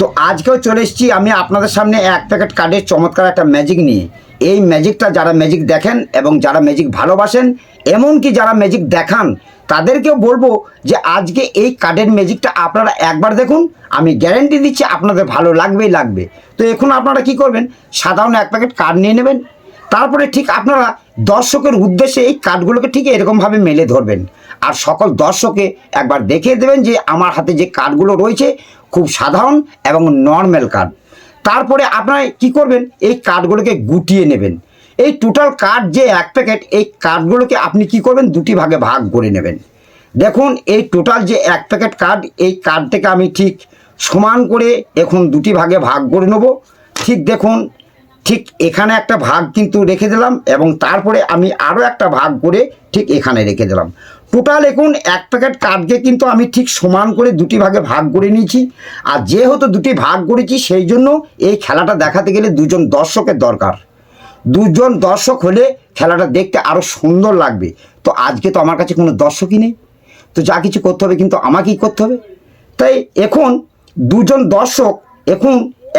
তো আজকেও চলে এসেছি আমি আপনাদের সামনে এক প্যাকেট কার্ডের চমৎকার একটা ম্যাজিক নিয়ে। এই ম্যাজিকটা যারা ম্যাজিক দেখেন এবং যারা ম্যাজিক ভালোবাসেন, এমনকি যারা ম্যাজিক দেখান, তাদেরকেও বলব যে আজকে এই কার্ডের ম্যাজিকটা আপনারা একবার দেখুন। আমি গ্যারেন্টি দিচ্ছি আপনাদের ভালো লাগবেই লাগবে। তো এখন আপনারা কি করবেন? সাধারণ এক প্যাকেট কার্ড নিয়ে নেবেন। তারপরে ঠিক আপনারা দর্শকের উদ্দেশ্যে এই কার্ডগুলোকে ঠিক এরকমভাবে মেলে ধরবেন। আর সকল দর্শকে একবার দেখিয়ে দেবেন যে আমার হাতে যে কার্ডগুলো রয়েছে, খুব সাধারণ এবং নর্মাল কার্ড তারপরে আপনারা কি করবেন? এই কার্ডগুলোকে গুটিয়ে নেবেন। এই টোটাল কার্ড যে এক প্যাকেট এই কার্ডগুলোকে আপনি কি করবেন? দুটি ভাগে ভাগ করে নেবেন। দেখুন, এই টোটাল যে এক প্যাকেট কার্ড এই কার্ড থেকে আমি ঠিক সমান করে এখন দুটি ভাগে ভাগ করে নেব। ঠিক দেখুন, ঠিক এখানে একটা ভাগ কিন্তু রেখে দিলাম এবং তারপরে আমি আরও একটা ভাগ করে ঠিক এখানে রেখে দিলাম। টোটাল এখন এক প্যাকেট কার্ডকে কিন্তু আমি ঠিক সমান করে দুটি ভাগে ভাগ করে নিয়েছি। আর যেহেতু দুটি ভাগ করেছি, সেই জন্য এই খেলাটা দেখাতে গেলে দুজন দর্শকের দরকার। দুজন দর্শক হলে খেলাটা দেখতে আরও সুন্দর লাগবে। তো আজকে তো আমার কাছে কোনো দর্শকই নেই। তো যা কিছু করতে হবে কিন্তু আমাকেই করতে হবে। তাই এখন দুজন দর্শক, এখন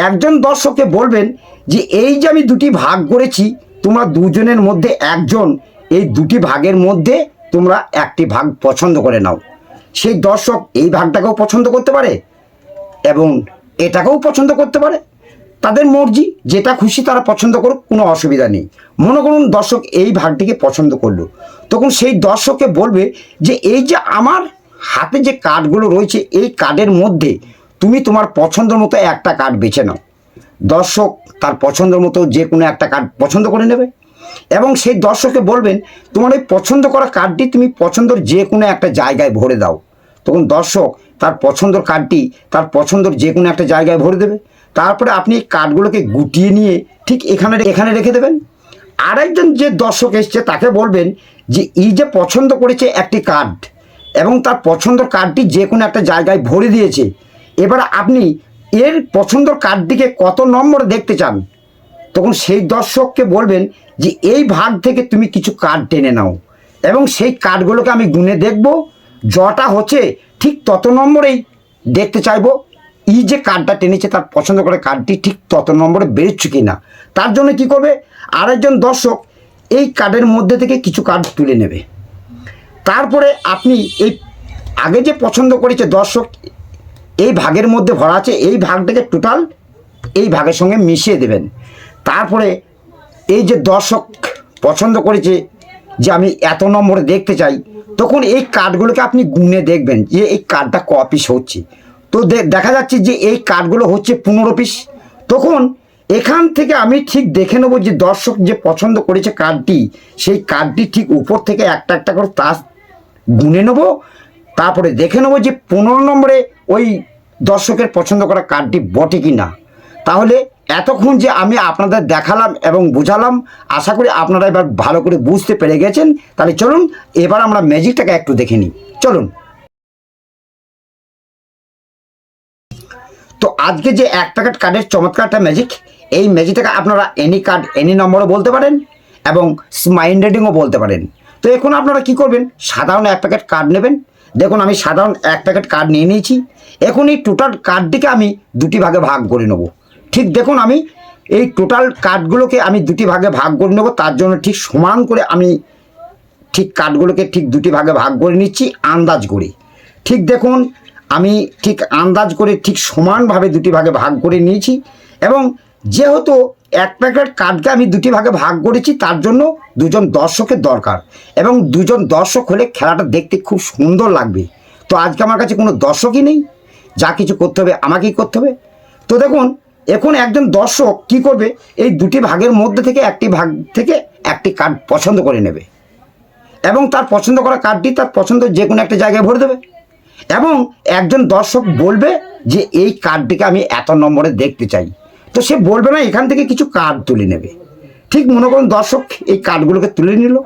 একজন দর্শককে বলবেন যে, এই যে আমি দুটি ভাগ করেছি, তোমরা দুজনের মধ্যে একজন, এই দুটি ভাগের মধ্যে তোমরা একটি ভাগ পছন্দ করে নাও। সেই দর্শক এই ভাগটাকেও পছন্দ করতে পারে এবং এটাকেও পছন্দ করতে পারে। তাদের মর্জি, যেটা খুশি তারা পছন্দ করুক, কোনো অসুবিধা নেই। মনে করুন দর্শক এই ভাগটিকে পছন্দ করল। তখন সেই দর্শককে বলবে যে, এই যে আমার হাতে যে কার্ডগুলো রয়েছে, এই কার্ডের মধ্যে তুমি তোমার পছন্দের মতো একটা কার্ড বেছে নাও। দর্শক তার পছন্দের মতো যে কোনো একটা কার্ড পছন্দ করে নেবে। এবং সেই দর্শককে বলবেন, তোমার ওই পছন্দ করা কার্ডটি তুমি পছন্দর যে কোনো একটা জায়গায় ভরে দাও। তখন দর্শক তার পছন্দর কার্ডটি তার পছন্দর যে কোনো একটা জায়গায় ভরে দেবে। তারপরে আপনি এই কার্ডগুলোকে গুটিয়ে নিয়ে ঠিক এখানে এখানে রেখে দেবেন। আরেকজন যে দর্শক এসছে তাকে বলবেন যে, এই যে পছন্দ করেছে একটি কার্ড এবং তার পছন্দের কার্ডটি যে কোনো একটা জায়গায় ভরে দিয়েছে, এবার আপনি এর পছন্দের কার্ডটিকে কত নম্বর দেখতে চান? তখন সেই দর্শককে বলবেন যে, এই ভাগ থেকে তুমি কিছু কার্ড টেনে নাও। এবং সেই কার্ডগুলোকে আমি গুনে দেখব। যটা হচ্ছে ঠিক তত নম্বরেই দেখতে চাইব। ই যে কার্ডটা টেনেছে তার পছন্দ করে কার্ডটি ঠিক তত নম্বরে বেরোচ্ছে কি না তার জন্য কি করবে? আরেকজন দর্শক এই কার্ডের মধ্যে থেকে কিছু কার্ড তুলে নেবে। তারপরে আপনি এই আগে যে পছন্দ করেছে দর্শক, এই ভাগের মধ্যে ভরা আছে, এই ভাগটাকে টোটাল এই ভাগের সঙ্গে মিশিয়ে দেবেন। তারপরে এই যে দর্শক পছন্দ করেছে যে আমি এত নম্বরে দেখতে চাই, তখন এই কার্ডগুলোকে আপনি গুনে দেখবেন যে এই কার্ডটা ক পিস হচ্ছে। তো দেখা যাচ্ছে যে এই কার্ডগুলো হচ্ছে পনেরো পিস তখন এখান থেকে আমি ঠিক দেখে নেব যে দর্শক যে পছন্দ করেছে কার্ডটি, সেই কার্ডটি ঠিক উপর থেকে একটা একটা করে তাস গুনে নেব। তারপরে দেখে নেব যে পনেরো নম্বরে ওই দর্শকের পছন্দ করা কার্ডটি বটে কি না তাহলে এতক্ষণ যে আমি আপনাদের দেখালাম এবং বুঝালাম, আশা করি আপনারা এবার ভালো করে বুঝতে পেরে গেছেন। তাহলে চলুন, এবার আমরা ম্যাজিকটাকে একটু দেখে নিই। চলুন। তো আজকে যে এক প্যাকেট কার্ডের চমৎকার একটা ম্যাজিক, এই ম্যাজিকটাকে আপনারা এনি কার্ড এনি নম্বরও বলতে পারেন এবং স্মাইন্ড রেডিংও বলতে পারেন। তো এখন আপনারা কি করবেন? সাধারণ এক প্যাকেট কার্ড নেবেন। দেখুন, আমি সাধারণ এক প্যাকেট কার্ড নিয়ে নিয়েছি। এখন এই টোটাল কার্ডটিকে আমি দুটি ভাগে ভাগ করে নেব। ঠিক দেখুন আমি এই টোটাল কাঠগুলোকে আমি দুটি ভাগে ভাগ করে নেব, তার জন্য ঠিক সমান করে আমি ঠিক কাঠগুলোকে ঠিক দুটি ভাগে ভাগ করে নিচ্ছি, আন্দাজ করে। ঠিক দেখুন, আমি ঠিক আন্দাজ করে ঠিক সমানভাবে দুটি ভাগে ভাগ করে নিয়েছি এবং যেহেতু এক প্যাকেট কাঠকে আমি দুটি ভাগে ভাগ করেছি, তার জন্য দুজন দর্শকের দরকার এবং দুজন দর্শক হলে খেলাটা দেখতে খুব সুন্দর লাগবে। তো আজকে আমার কাছে কোনো দর্শকই নেই, যা কিছু করতে হবে আমাকেই করতে হবে। তো দেখুন এখন একজন দর্শক কি করবে? এই দুটি ভাগের মধ্যে থেকে একটি ভাগ থেকে একটি কার্ড পছন্দ করে নেবে। এবং তার পছন্দ করা কার্ডটি তার পছন্দ যে কোনো একটা জায়গায় ভরে দেবে। এবং একজন দর্শক বলবে যে, এই কার্ডটিকে আমি এত নম্বরে দেখতে চাই। তো সে বলবে না, এখান থেকে কিছু কার্ড তুলে নেবে। ঠিক মনে করুন দর্শক এই কার্ডগুলোকে তুলে নিল।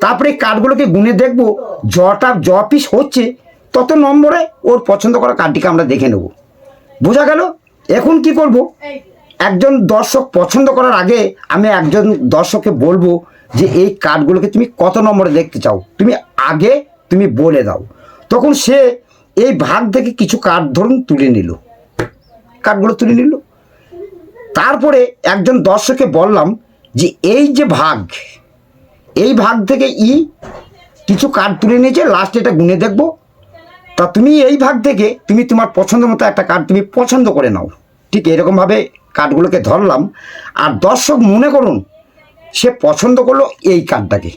তারপরে এই কার্ডগুলোকে গুনে দেখব জটা জ পিস হচ্ছে, তত নম্বরে ওর পছন্দ করা কার্ডটিকে আমরা দেখে নেব। বোঝা গেল? এখন কি করব? একজন দর্শক পছন্দ করার আগে আমি একজন দর্শককে বলব যে এই কার্ডগুলোকে তুমি কত নম্বরে দেখতে চাও? তুমি আগে তুমি বলে দাও। তখন সে এই ভাগ থেকে কিছু কার্ড ধরুন তুলে নিল। কার্ডগুলো তুলে নিল। তারপরে একজন দর্শককে বললাম যে এই যে ভাগ, এই ভাগ থেকে ই কিছু কার্ড তুলে নিয়েছে লাস্টে এটা গুনে দেখব। তা তুমি এই ভাগ থেকে তুমি তোমার পছন্দ মতো একটা কার্ড তুমি পছন্দ করে নাও। ঠিক এরকমভাবে কার্ডগুলোকে ধরলাম, আর দর্শক মনে করুন, সে পছন্দ করল এই কার্ডটাকে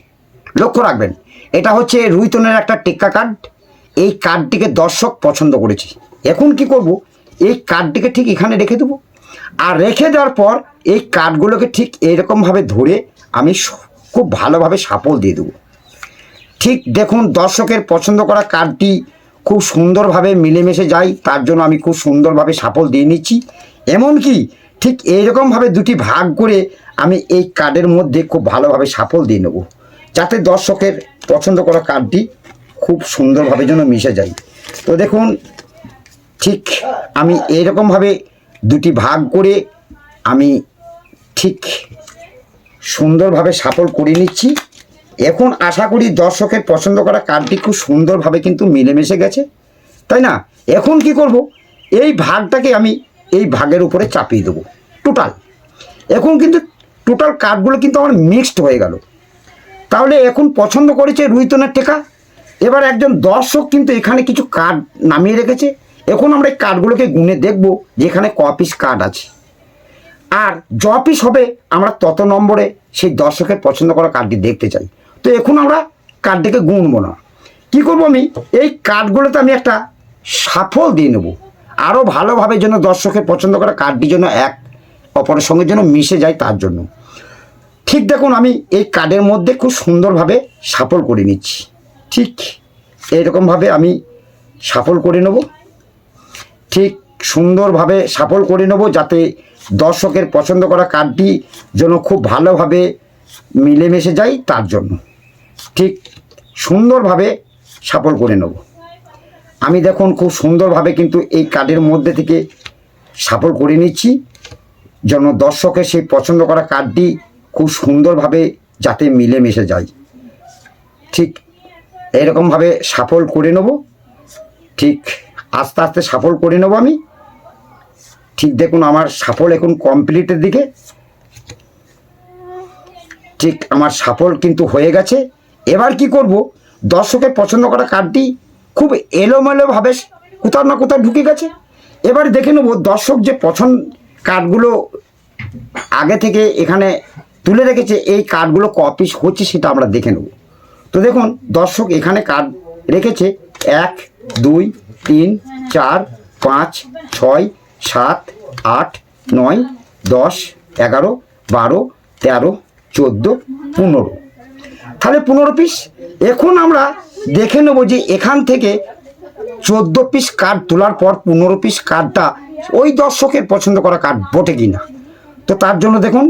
লক্ষ্য রাখবেন, এটা হচ্ছে রুইতনের একটা টেক্কা কার্ড এই কার্ডটিকে দর্শক পছন্দ করেছে। এখন কি করব? এই কার্ডটিকে ঠিক এখানে রেখে দেবো। আর রেখে দেওয়ার পর এই কার্ডগুলোকে ঠিক এরকমভাবে ধরে আমি খুব ভালোভাবে সাপল দিয়ে দেবো। ঠিক দেখুন, দর্শকের পছন্দ করা কার্ডটি খুব সুন্দরভাবে মিলেমিশে যাই, তার জন্য আমি খুব সুন্দরভাবে সাফল দিয়ে নিচ্ছি। এমনকি ঠিক এইরকমভাবে দুটি ভাগ করে আমি এই কার্ডের মধ্যে খুব ভালোভাবে সাফল দিয়ে নেব, যাতে দর্শকের পছন্দ করা কার্ডটি খুব সুন্দরভাবে যেন মিশে যায়। তো দেখুন, ঠিক আমি এইরকমভাবে দুটি ভাগ করে আমি ঠিক সুন্দরভাবে সাফল করে নিচ্ছি। এখন আশা করি দর্শকের পছন্দ করা কার্ডটি খুব সুন্দরভাবে কিন্তু মিলেমিশে গেছে। তাই না? এখন কি করব? এই ভাগটাকে আমি এই ভাগের উপরে চাপিয়ে দেবো টোটাল এখন কিন্তু টোটাল কার্ডগুলো কিন্তু আমার মিক্সড হয়ে গেল। তাহলে এখন পছন্দ করেছে রুইতনের টেকা এবার একজন দর্শক কিন্তু এখানে কিছু কার্ড নামিয়ে রেখেছে। এখন আমরা এই কার্ডগুলোকে গুনে দেখব যে এখানে ক পিস কার্ড আছে। আর য পিস হবে আমরা তত নম্বরে সেই দর্শকের পছন্দ করা কার্ডটি দেখতে চাই। তো এখন আমরা কার্ডটিকে গুনবো না। কী করব আমি? এই কার্ডগুলোতে আমি একটা সাফল দিয়ে নেব। আরও ভালোভাবে যেন দর্শকের পছন্দ করা কার্ডটি যেন এক অপরের সঙ্গে যেন মিশে যায় তার জন্য। ঠিক দেখুন, আমি এই কার্ডের মধ্যে খুব সুন্দরভাবে সাফল করে নিচ্ছি। ঠিক এইরকমভাবে আমি সাফল করে নেব। ঠিক সুন্দরভাবে সাফল করে নেব যাতে দর্শকের পছন্দ করা কার্ডটি যেন খুব ভালোভাবে মিলেমিশে যায় তার জন্য। ঠিক সুন্দরভাবে সাফল করে নেব। আমি দেখুন খুব সুন্দরভাবে কিন্তু এই কার্ডের মধ্যে থেকে সাফল করে নিচ্ছি। যেন দর্শকের সেই পছন্দ করা কার্ডটি খুব সুন্দরভাবে যাতে মিলেমিশে যায়। ঠিক এরকমভাবে সাফল করে নেব। ঠিক আস্তে আস্তে সাফল করে নেব আমি। ঠিক দেখুন আমার সাফল এখন কমপ্লিটের দিকে। ঠিক আমার সাফল কিন্তু হয়ে গেছে। এবার কি করব? দর্শকের পছন্দ করা কার্ডটি খুব এলোমেলোভাবে কোথাও না কোথাও ঢুকে গেছে। এবার দেখে নেব দর্শক যে পছন্দ কার্ডগুলো আগে থেকে এখানে তুলে রেখেছে, এই কার্ডগুলো কপিস হচ্ছে সেটা আমরা দেখে নেব। তো দেখুন, দর্শক এখানে কার্ড রেখেছে এক, দুই, তিন, চার, পাঁচ, ছয়, সাত, আট, নয়, দশ, এগারো, বারো, তেরো, চোদ্দ, পনেরো। তাহলে পনেরো পিস এখন আমরা দেখে নেব যে এখান থেকে চোদ্দ পিস কার্ড তোলার পর পনেরো পিস কার্ডটা ওই দর্শকের পছন্দ করা কার্ড বটে কি না তো তার জন্য দেখুন,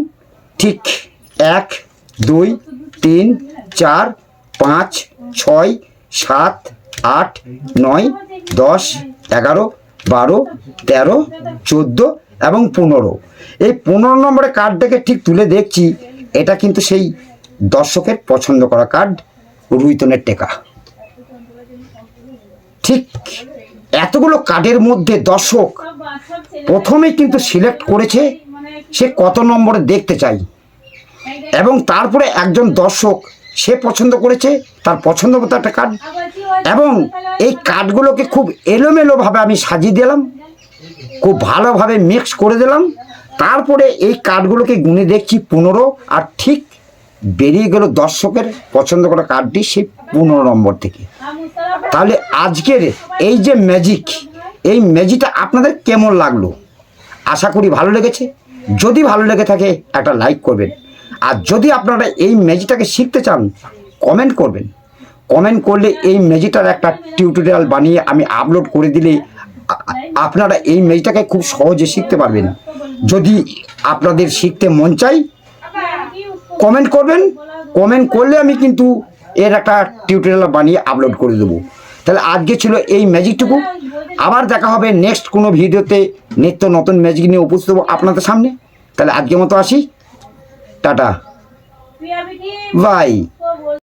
ঠিক এক, দুই, তিন, চার, পাঁচ, ছয়, সাত, আট, নয়, দশ, এগারো, বারো, তেরো, চোদ্দ এবং পনেরো। এই পনেরো নম্বরের কার্ডটাকে ঠিক তুলে দেখছি, এটা কিন্তু সেই দর্শকের পছন্দ করা কার্ড রুইতনের টেকা। ঠিক এতগুলো কার্ডের মধ্যে দর্শক প্রথমে কিন্তু সিলেক্ট করেছে, সে কত নম্বরে দেখতে চাই। এবং তারপরে একজন দর্শক সে পছন্দ করেছে, তার পছন্দ মতো একটা কার্ড এবং এই কার্ডগুলোকে খুব এলোমেলোভাবে আমি সাজিয়ে দিলাম, খুব ভালোভাবে মিক্স করে দিলাম। তারপরে এই কার্ডগুলোকে গুনে দেখছি পনেরো আর ঠিক বেরিয়ে গেল দর্শকের পছন্দ করা কার্ডটি সেই পনেরো নম্বর থেকে। তাহলে আজকের এই যে ম্যাজিক এই ম্যাজিকটা আপনাদের কেমন লাগল? আশা করি ভালো লেগেছে। যদি ভালো লেগে থাকে, একটা লাইক করবেন। আর যদি আপনারা এই ম্যাজিকটাকে শিখতে চান কমেন্ট করবেন। কমেন্ট করলে এই ম্যাজিকটার একটা টিউটোরিয়াল বানিয়ে আমি আপলোড করে দিলে আপনারা এই ম্যাজিকটাকে খুব সহজে শিখতে পারবেন। যদি আপনাদের শিখতে মন চাই কমেন্ট করবেন কমেন্ট করলে আমি কিন্তু এর একটা টিউটোরিয়াল বানিয়ে আপলোড করে দেবো। তাহলে আজকে ছিল এই ম্যাজিকটুকু আবার দেখা হবে নেক্সট কোনো ভিডিওতে। নিত্য নতুন ম্যাজিক নিয়ে উপস্থিত হব আপনাদের সামনে। তাহলে আজকের মতো আসি। টাটা। বাই